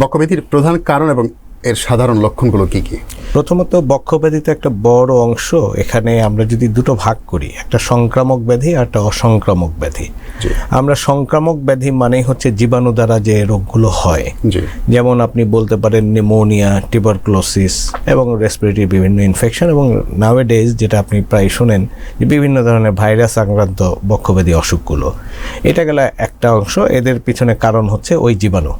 বক্ষব্যাধির প্রধান কারণ এবং এর সাধারণ লক্ষণগুলো কি কি? প্রথমত বক্ষব্যাধিতে একটা বড় অংশ এখানে আমরা যদি দুটো ভাগ করি একটা সংক্রামক ব্যাধি আর একটা অসংক্রামক ব্যাধি। আমরা সংক্রামক ব্যাধি মানেই হচ্ছে জীবাণু দ্বারা যে রোগগুলো হয়। যেমন আপনি বলতে পারেন নিমোনিয়া টিউবারক্লোসিস এবং রেসপিরেটরি বিভিন্ন ইনফেকশন এবং নাওয়েডেজ যেটা আপনি প্রায় শোনেন যে বিভিন্ন ধরনের ভাইরাস আক্রান্ত বক্ষব্যাধি অসুখগুলো। এটা গেলে একটা অংশ এদের পিছনে কারণ হচ্ছে ওই জীবাণু।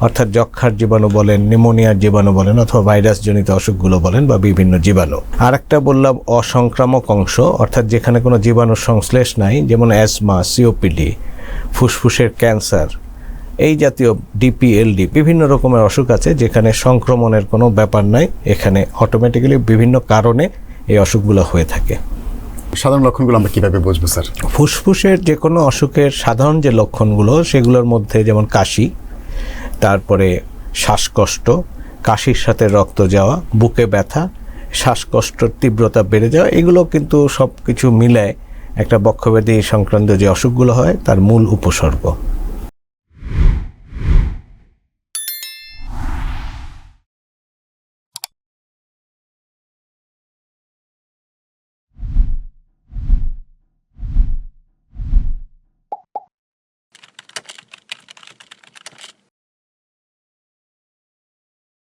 অর্থাৎ যক্ষার জীবাণু বলেন নিমোনিয়ার জীবাণু বলেন অথবা ভাইরাসজনিত অসুখগুলো বলেন বা বিভিন্ন জীবাণু। আর একটা বললাম অসংক্রামক অংশ অর্থাৎ যেখানে কোনো জীবাণুর সংশ্লেষ নাই যেমন অ্যাসমা সিওপিডি ফুসফুসের ক্যান্সার এই জাতীয় ডিপিএলডি বিভিন্ন রকমের অসুখ আছে যেখানে সংক্রমণের কোনো ব্যাপার নাই। এখানে অটোমেটিক্যালি বিভিন্ন কারণে এই অসুখগুলো হয়ে থাকে। সাধারণ লক্ষণগুলো আমরা কীভাবে বুঝব স্যার? ফুসফুসের যে কোনো অসুখের সাধারণ যে লক্ষণগুলো সেগুলোর মধ্যে যেমন কাশি তারপরে শ্বাসকষ্ট, কাশির সাথে রক্ত যাওয়া, বুকে ব্যথা শ্বাসকষ্টর তীব্রতা বেড়ে যাওয়া, এগুলো কিন্তু সব কিছু মিলায় একটা বক্ষব্যাধি সংক্রান্ত যে অসুখগুলো হয়, তার মূল উপসর্গ।